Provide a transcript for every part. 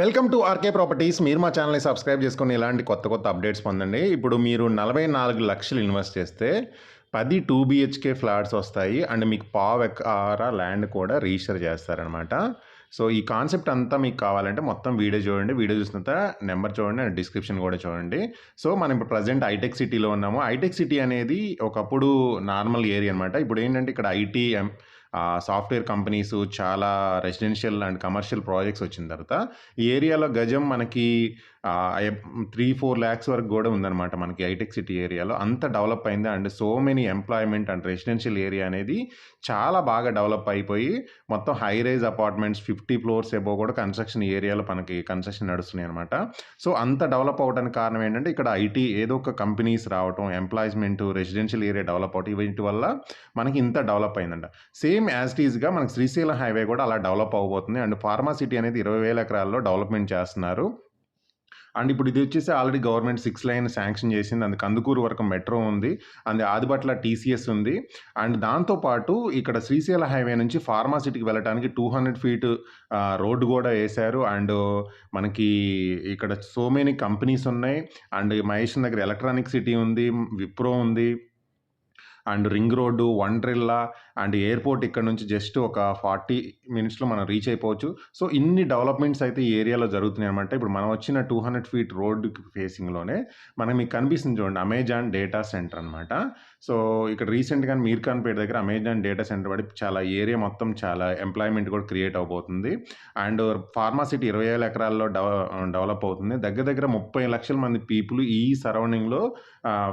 Welcome to RK properties. మీరు మా ఛానల్ని సబ్స్క్రైబ్ చేసుకొని ఇలాంటి కొత్త కొత్త అప్డేట్స్ పొందండి. ఇప్పుడు మీరు నలభై నాలుగు లక్షలు ఇన్వెస్ట్ చేస్తే పది టూ బిహెచ్కే ఫ్లాట్స్ వస్తాయి. అండ్ మీకు పావ్ ఎకరా ల్యాండ్ కూడా రిజిస్టర్ చేస్తారనమాట. సో ఈ కాన్సెప్ట్ అంతా మీకు కావాలంటే మొత్తం వీడియో చూడండి. వీడియో చూసిన తర్వాత నెంబర్ చూడండి. అండ్ డిస్క్రిప్షన్ కూడా చూడండి. సో మనం ఇప్పుడు ప్రజెంట్ ఐటెక్ సిటీలో ఉన్నాము. ఐటెక్ సిటీ అనేది ఒకప్పుడు నార్మల్ ఏరియా అనమాట. ఇప్పుడు ఏంటంటే ఇక్కడ ఐటీ సాఫ్ట్వేర్ కంపెనీస్ చాలా రెసిడెన్షియల్ అండ్ కమర్షియల్ ప్రాజెక్ట్స్ వచ్చిన తర్వాత ఈ ఏరియాలో గజం మనకి త్రీ ఫోర్ ల్యాక్స్ వరకు కూడా ఉందన్నమాట మనకి హైటెక్ సిటీ ఏరియాలో అంత డెవలప్ అయింది. And so many employment and residential area అనేది చాలా బాగా డెవలప్ అయిపోయి మొత్తం high rise apartments fifty floors above కూడా కన్స్ట్రక్షన్ ఏరియాలో మనకి కన్స్ట్రక్షన్ నడుస్తున్నాయి అనమాట సో అంత డెవలప్ అవడానికి కారణం ఏంటంటే ఇక్కడ ఐటీ ఏదో ఒక కంపెనీస్ రావటం ఎంప్లాయ్మెంట్ రెసిడెన్షియల్ ఏరియా డెవలప్ అవటం వీటి వల్ల మనకి ఇంత డెవలప్ అయిందంట. సేమ్ యాజ్ టీజ్గా మనకి శ్రీశైలం హైవే కూడా అలా డెవలప్ అవబోతుంది అండ్ ఫార్మా సిటీ అనేది ఇరవై వేల ఎకరాల్లో డెవలప్మెంట్ చేస్తున్నారు. అండ్ ఇప్పుడు ఇది వచ్చేసి already government six lane sanction చేసింది. అందు కందుకూరు వరకు మెట్రో ఉంది. అండ్ ఆదిబట్ల టీసీఎస్ ఉంది. అండ్ దాంతోపాటు ఇక్కడ శ్రీశైల హైవే నుంచి ఫార్మాసిటీకి వెళ్ళడానికి టూ హండ్రెడ్ ఫీట్ రోడ్డు కూడా వేశారు. అండ్ మనకి ఇక్కడ సో మెనీ కంపెనీస్ ఉన్నాయి. అండ్ మహేష్ దగ్గర ఎలక్ట్రానిక్ సిటీ ఉంది విప్రో ఉంది. And ring road Wonderla and airport ఇక్కడ నుంచి జస్ట్ ఒక ఫార్టీ మినిట్స్లో మనం రీచ్ అయిపోవచ్చు. సో ఇన్ని డెవలప్మెంట్స్ అయితే ఈ ఏరియాలో జరుగుతున్నాయి అనమాట ఇప్పుడు మనం వచ్చిన టూ హండ్రెడ్ ఫీట్ రోడ్ ఫేసింగ్లోనే మనకి మీకు కనిపిస్తుంది చూడండి అమెజాన్ డేటా సెంటర్ అనమాట సో ఇక్కడ రీసెంట్గా మీర్ఖాన్పేట దగ్గర అమెజాన్ డేటా సెంటర్ పడి చాలా ఏరియా మొత్తం చాలా ఎంప్లాయ్మెంట్ కూడా క్రియేట్ అవబోతుంది. అండ్ ఫార్మాసిటీ ఇరవై వేల ఎకరాల్లో డెవలప్ అవుతుంది. దగ్గర దగ్గర ముప్పై లక్షల మంది పీపుల్ ఈ సరౌండింగ్లో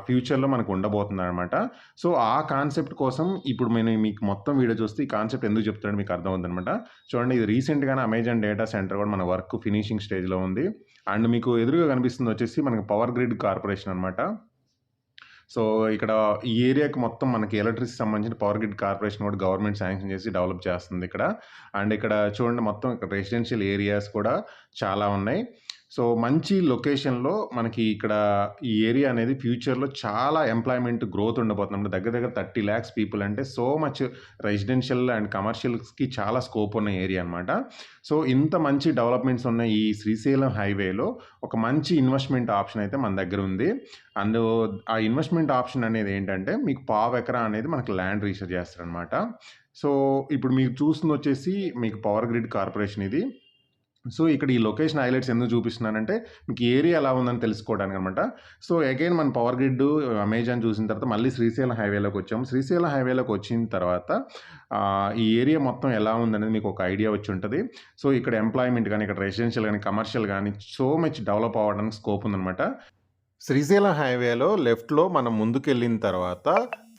ఫ్యూచర్లో మనకు ఉండబోతుంది అనమాట సో ఆ కాన్సెప్ట్ కోసం ఇప్పుడు నేను మీకు మొత్తం వీడియో చూస్తే ఈ కాన్సెప్ట్ ఎందుకు చెప్తాడు మీకు అర్థం అనమాట చూడండి ఇది రీసెంట్గానే అమెజాన్ డేటా సెంటర్ కూడా మన వర్క్ ఫినిషింగ్ స్టేజ్లో ఉంది. అండ్ మీకు ఎదురుగా కనిపిస్తుంది వచ్చేసి మనకి పవర్ గ్రిడ్ కార్పొరేషన్ అనమాట సో ఇక్కడ ఈ ఏరియాకి మొత్తం మనకి ఎలక్ట్రిసిటీ సంబంధించిన పవర్ గ్రిడ్ కార్పొరేషన్ కూడా గవర్నమెంట్ శాంక్షన్ చేసి డెవలప్ చేస్తుంది ఇక్కడ. అండ్ ఇక్కడ చూడండి మొత్తం ఇక్కడ రెసిడెన్షియల్ ఏరియాస్ కూడా చాలా ఉన్నాయి. సో మంచి లొకేషన్లో మనకి ఇక్కడ ఈ ఏరియా అనేది ఫ్యూచర్లో చాలా ఎంప్లాయ్మెంట్ గ్రోత్ ఉండబోతుంది. దగ్గర దగ్గర థర్టీ ల్యాక్స్ పీపుల్ అంటే సో మచ్ రెసిడెన్షియల్ అండ్ కమర్షియల్స్కి చాలా స్కోప్ ఉన్న ఏరియా అనమాట సో ఇంత మంచి డెవలప్మెంట్స్ ఉన్న ఈ శ్రీశైలం హైవేలో ఒక మంచి ఇన్వెస్ట్మెంట్ ఆప్షన్ అయితే మన దగ్గర ఉంది. అండ్ ఆ ఇన్వెస్ట్మెంట్ ఆప్షన్ అనేది ఏంటంటే మీకు పావు ఎకరా అనేది మనకు ల్యాండ్ రీసెర్చ్ చేస్తారనమాట సో ఇప్పుడు మీరు చూస్తుంది వచ్చేసి మీకు పవర్ గ్రిడ్ కార్పొరేషన్ ఇది. సో ఇక్కడ ఈ లొకేషన్ హైలైట్స్ ఎందుకు చూపిస్తున్నానంటే మీకు ఏరియా ఎలా ఉందని తెలుసుకోవడానికి అనమాట సో అగైన్ మన పవర్ గ్రిడ్ అమెజాన్ చూసిన తర్వాత మళ్ళీ శ్రీశైలం హైవేలోకి వచ్చాము. శ్రీశైలం హైవేలోకి వచ్చిన తర్వాత ఈ ఏరియా మొత్తం ఎలా ఉందనేది మీకు ఒక ఐడియా వచ్చి ఉంటుంది. సో ఇక్కడ ఎంప్లాయ్మెంట్ కానీ ఇక్కడ రెసిడెన్షియల్ కానీ కమర్షియల్ కానీ సో మచ్ డెవలప్ అవ్వడానికి స్కోప్ ఉందన్నమాట. శ్రీశైలం హైవేలో లెఫ్ట్లో మనం ముందుకెళ్ళిన తర్వాత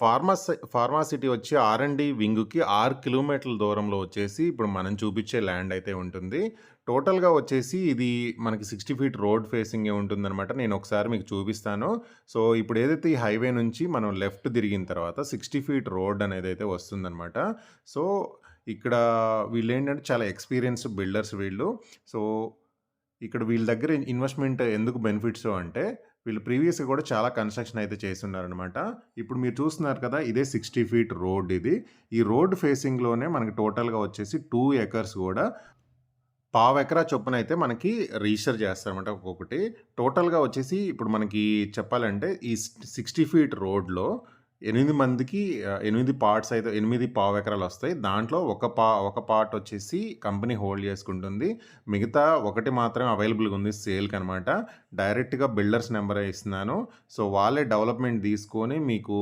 ఫార్మాస్ ఫార్మాసిటీ వచ్చి ఆర్ అండ్ డి వింగ్కి ఆరు కిలోమీటర్ల దూరంలో వచ్చేసి ఇప్పుడు మనం చూపించే ల్యాండ్ అయితే ఉంటుంది. టోటల్గా వచ్చేసి ఇది మనకి సిక్స్టీ ఫీట్ రోడ్ ఫేసింగ్ ఉంటుందన్నమాట. నేను ఒకసారి మీకు చూపిస్తాను. సో ఇప్పుడు ఏదైతే ఈ హైవే నుంచి మనం లెఫ్ట్ తిరిగిన తర్వాత సిక్స్టీ ఫీట్ రోడ్ అనేది అయితే వస్తుందన్నమాట. సో ఇక్కడ వీళ్ళు ఏంటంటే చాలా ఎక్స్పీరియన్స్ బిల్డర్స్ వీళ్ళు. సో ఇక్కడ వీళ్ళ దగ్గర ఇన్వెస్ట్మెంట్ ఎందుకు బెనిఫిట్స్ అంటే వీళ్ళు ప్రీవియస్గా కూడా చాలా కన్స్ట్రక్షన్ అయితే చేస్తున్నారనమాట ఇప్పుడు మీరు చూస్తున్నారు కదా ఇదే సిక్స్టీ ఫీట్ రోడ్ ఇది. ఈ రోడ్ ఫేసింగ్లోనే మనకి టోటల్గా వచ్చేసి టూ ఎకర్స్ కూడా పావు ఎకరా చొప్పున అయితే మనకి రిజిస్టర్ చేస్తారనమాట ఒక్కొక్కటి. టోటల్గా వచ్చేసి ఇప్పుడు మనకి చెప్పాలంటే ఈ సిక్స్టీ ఫీట్ రోడ్లో ఎనిమిది మందికి ఎనిమిది పార్ట్స్ అయితే ఎనిమిది పావు ఎకరాలు వస్తాయి. దాంట్లో ఒక పా ఒక పార్ట్ వచ్చేసి కంపెనీ హోల్డ్ చేసుకుంటుంది. మిగతా ఒకటి మాత్రమే అవైలబుల్గా ఉంది సేల్కి అనమాట డైరెక్ట్గా బిల్డర్స్ నెంబర్ ఇస్తున్నాను. సో వాళ్ళే డెవలప్మెంట్ తీసుకొని మీకు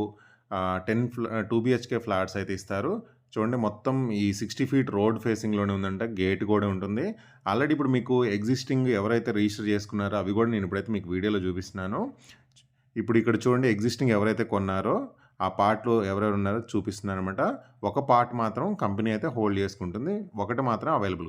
టెన్ ఫ్లా టూ బిహెచ్కే ఫ్లాట్స్ అయితే ఇస్తారు. చూడండి మొత్తం ఈ సిక్స్టీ ఫీట్ రోడ్ ఫేసింగ్లోనే ఉందంట. గేట్ కూడా ఉంటుంది. ఆల్రెడీ ఇప్పుడు మీకు ఎగ్జిస్టింగ్ ఎవరైతే రిజిస్టర్ చేసుకున్నారో అవి కూడా నేను ఇప్పుడైతే మీకు వీడియోలో చూపిస్తున్నాను. ఇప్పుడు ఇక్కడ చూడండి ఎగ్జిస్టింగ్ ఎవరైతే కొన్నారో ఆ పార్ట్లో ఎవరెవరు ఉన్నారో చూపిస్తున్నారనమాట ఒక పార్ట్ మాత్రం కంపెనీ అయితే హోల్డ్ చేసుకుంటుంది. ఒకటి మాత్రం అవైలబుల్